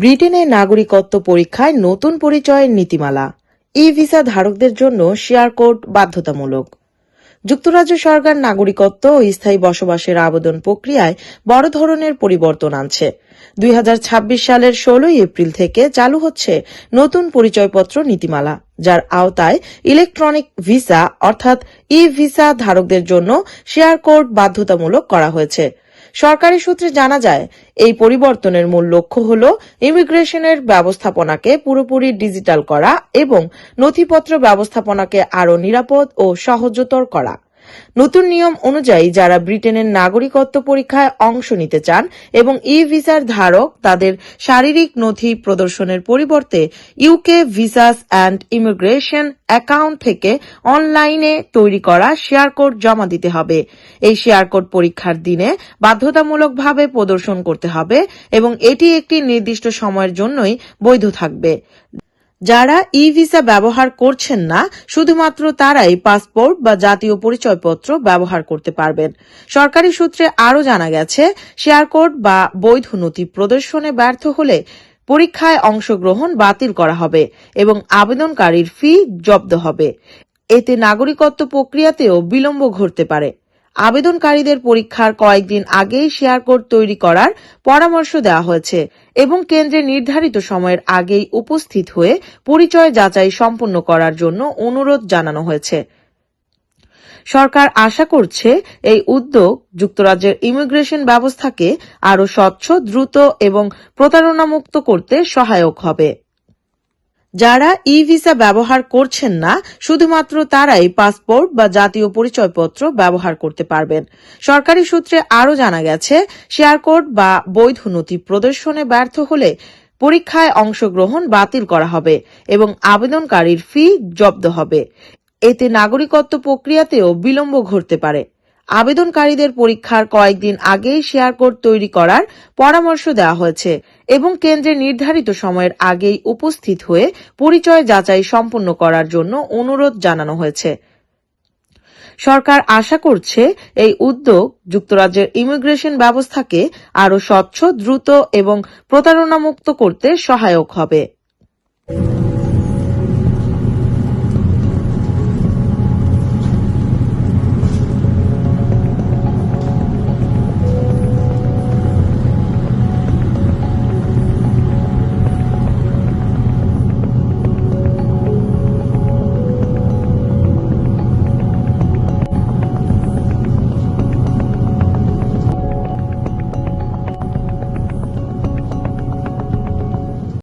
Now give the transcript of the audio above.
ব্রিটেনে নাগরিকত্ব পরীক্ষায় নতুন পরিচয়ের নীতিমালা। ই ভিসা ধারকদের জন্য শেয়ার কোড বাধ্যতামূলক। যুক্তরাজ্য সরকার নাগরিকত্ব ও স্থায়ী বসবাসের আবেদন প্রক্রিয়ায় বড় ধরনের পরিবর্তন আনছে। দুই হাজার ছাব্বিশ সালের ষোলোই এপ্রিল থেকে চালু হচ্ছে নতুন পরিচয়পত্র নীতিমালা, যার আওতায় ইলেকট্রনিক ভিসা অর্থাৎ ই ভিসা ধারকদের জন্য শেয়ার কোড বাধ্যতামূলক করা হয়েছে। সরকারি সূত্রে জানা যায়, এই পরিবর্তনের মূল লক্ষ্য হল ইমিগ্রেশনের ব্যবস্থাপনাকে পুরোপুরি ডিজিটাল করা এবং নথিপত্র ব্যবস্থাপনাকে আরও নিরাপদ ও সহজতর করা। নতুন নিয়ম অনুযায়ী যারা ব্রিটেনের নাগরিকত্ব পরীক্ষায় অংশ নিতে চান এবং ই ভিসার ধারক তাদের শারীরিক নথি প্রদর্শনের পরিবর্তে UK visas and immigration account থেকে অনলাইনে তৈরি করা শেয়ার কোড জমা দিতে হবে। এই শেয়ার কোড পরীক্ষার দিনে বাধ্যতামূলকভাবে প্রদর্শন করতে হবে এবং এটি একটি নির্দিষ্ট সময়ের জন্যই বৈধ থাকবে। যারা ই ভিসা ব্যবহার করছেন না, শুধুমাত্র তারাই পাসপোর্ট বা জাতীয় পরিচয়পত্র ব্যবহার করতে পারবেন। সরকারি সূত্রে আরও জানা গেছে শেয়ার কোড বা বৈধ নথি প্রদর্শনে ব্যর্থ হলে পরীক্ষায় অংশগ্রহণ বাতিল করা হবে এবং আবেদনকারীর ফি জব্দ হবে। এতে নাগরিকত্ব প্রক্রিয়াতেও বিলম্ব ঘটতে পারে। আবেদনকারীদের পরীক্ষার কয়েকদিন আগেই শেয়ার কোড তৈরি করার পরামর্শ দেওয়া হয়েছে এবং কেন্দ্রে নির্ধারিত সময়ের আগেই উপস্থিত হয়ে পরিচয় যাচাই সম্পন্ন করার জন্য অনুরোধ জানানো হয়েছে। সরকার আশা করছে এই উদ্যোগ যুক্তরাজ্যের ইমিগ্রেশন ব্যবস্থাকে আরও স্বচ্ছ, দ্রুত এবং প্রতারণামুক্ত করতে সহায়ক হবে। যারা ই ভিসা ব্যবহার করছেন না, শুধুমাত্র তারাই পাসপোর্ট বা জাতীয় পরিচয়পত্র ব্যবহার করতে পারবেন। সরকারি সূত্রে আরও জানা গেছে শেয়ার কোড বা বৈধ নথি প্রদর্শনে ব্যর্থ হলে পরীক্ষায় অংশগ্রহণ বাতিল করা হবে এবং আবেদনকারীর ফি জব্দ হবে। এতে নাগরিকত্ব প্রক্রিয়াতেও বিলম্ব ঘটতে পারে। আবেদনকারীদের পরীক্ষার কয়েকদিন আগেই শেয়ার কোড তৈরি করার পরামর্শ দেওয়া হয়েছে এবং কেন্দ্রে নির্ধারিত সময়ের আগেই উপস্থিত হয়ে পরিচয় যাচাই সম্পন্ন করার জন্য অনুরোধ জানানো হয়েছে। সরকার আশা করছে এই উদ্যোগ যুক্তরাজ্যের ইমিগ্রেশন ব্যবস্থাকে আরও স্বচ্ছ, দ্রুত এবং প্রতারণামুক্ত করতে সহায়ক হবে।